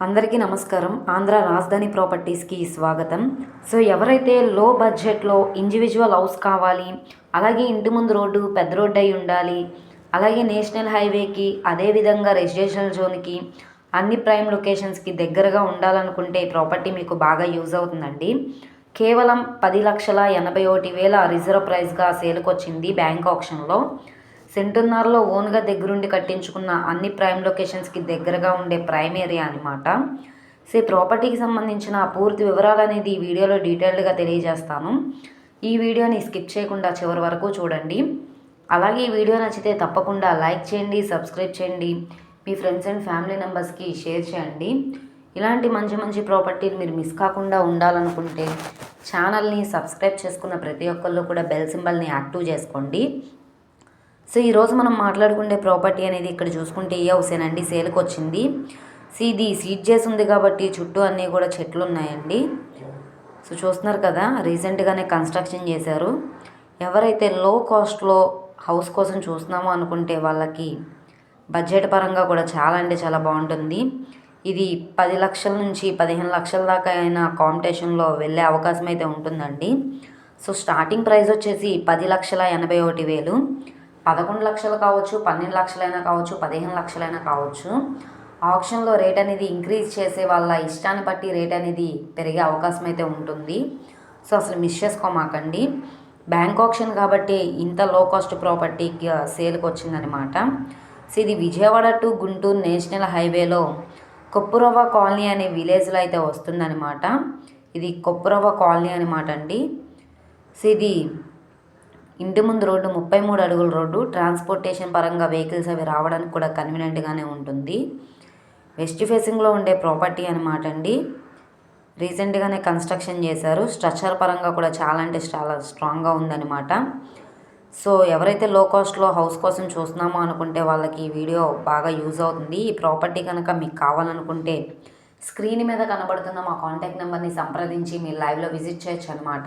అందరికీ నమస్కారం. ఆంధ్ర రాజధాని ప్రాపర్టీస్కి స్వాగతం. సో ఎవరైతే లో బడ్జెట్లో ఇండివిజువల్ హౌస్ కావాలి అలాగే ఇంటి ముందు రోడ్డు పెద్ద రోడ్డు అయి ఉండాలి అలాగే నేషనల్ హైవేకి అదేవిధంగా రెసిడెన్షియల్ జోన్కి అన్ని ప్రైమ్ లొకేషన్స్కి దగ్గరగా ఉండాలనుకుంటే ఈ ప్రాపర్టీ మీకు బాగా యూజ్ అవుతుందండి. కేవలం పది లక్షల ఎనభై ఒకటి వేల రిజర్వ్ ప్రైస్గా సేల్కి వచ్చింది బ్యాంక్ ఆప్షన్లో. సెంటున్నరలో ఓన్గా దగ్గరుండి కట్టించుకున్న అన్ని ప్రైమ్ లొకేషన్స్కి దగ్గరగా ఉండే ప్రైమ్ ఏరియా అనమాట సో ఈ ప్రాపర్టీకి సంబంధించిన పూర్తి వివరాలు అనేది ఈ వీడియోలో డీటెయిల్డ్గా తెలియజేస్తాను. ఈ వీడియోని స్కిప్ చేయకుండా చివరి వరకు చూడండి. అలాగే ఈ వీడియో నచ్చితే తప్పకుండా లైక్ చేయండి సబ్స్క్రైబ్ చేయండి మీ ఫ్రెండ్స్ అండ్ ఫ్యామిలీ మెంబర్స్కి షేర్ చేయండి. ఇలాంటి మంచి మంచి ప్రాపర్టీలు మీరు మిస్ కాకుండా ఉండాలనుకుంటే ఛానల్ని సబ్స్క్రైబ్ చేసుకున్న ప్రతి ఒక్కళ్ళు కూడా బెల్ సింబల్ని యాక్టివ్ చేసుకోండి. సో ఈరోజు మనం మాట్లాడుకునే ప్రాపర్టీ అనేది ఇక్కడ చూసుకుంటే ఏ హౌసేనండి సేల్కి వచ్చింది. సో ఇది సీట్ చేసి ఉంది కాబట్టి చుట్టూ అన్నీ కూడా చెట్లు ఉన్నాయండి సో చూస్తున్నారు కదా రీసెంట్గానే కన్స్ట్రక్షన్ చేశారు. ఎవరైతే లో కాస్ట్లో హౌస్ కోసం చూస్తున్నామో అనుకుంటే వాళ్ళకి బడ్జెట్ పరంగా కూడా చాలా అంటే చాలా బాగుంటుంది. ఇది పది లక్షల నుంచి పదిహేను లక్షల దాకా అయినా కాంపిటీషన్లో వెళ్ళే అవకాశం అయితే ఉంటుందండి. సో స్టార్టింగ్ ప్రైస్ వచ్చేసి పది లక్షల ఎనభై ఒకటి వేలు. పదకొండు లక్షలు కావచ్చు పన్నెండు లక్షలైనా కావచ్చు పదిహేను లక్షలైనా కావచ్చు ఆప్షన్లో రేట్ అనేది ఇంక్రీజ్ చేసే వాళ్ళ ఇష్టాన్ని బట్టి రేట్ అనేది పెరిగే అవకాశం అయితే ఉంటుంది. సో అసలు మిస్ చేసుకోమాకండి. బ్యాంక్ ఆప్షన్ కాబట్టి ఇంత లో కాస్ట్ ప్రాపర్టీకి సేల్కి వచ్చిందనమాట సో ఇది విజయవాడ టు గుంటూరు నేషనల్ హైవేలో కొప్పురవ్వ కాలనీ అనే విలేజ్లో అయితే వస్తుందన్నమాట. ఇది కొప్పురవ్వ కాలనీ అనమాట అండి. సో ఇది ఇంటి ముందు రోడ్డు ముప్పై మూడు అడుగుల రోడ్డు ట్రాన్స్పోర్టేషన్ పరంగా వెహికల్స్ అవి రావడానికి కూడా కన్వీనియంట్గానే ఉంటుంది. వెస్ట్ ఫేసింగ్లో ఉండే ప్రాపర్టీ అనమాట అండి. రీసెంట్గానే కన్స్ట్రక్షన్ చేశారు. స్ట్రక్చర్ పరంగా కూడా చాలా అంటే చాలా స్ట్రాంగ్గా ఉందన్నమాట. సో ఎవరైతే లో కాస్ట్లో హౌస్ కోసం చూస్తున్నామో అనుకుంటే వాళ్ళకి ఈ వీడియో బాగా యూజ్ అవుతుంది. ఈ ప్రాపర్టీ కనుక మీకు కావాలనుకుంటే స్క్రీన్ మీద కనబడుతున్న మా కాంటాక్ట్ నెంబర్ని సంప్రదించి మీరు లైవ్లో విజిట్ చేయొచ్చు అనమాట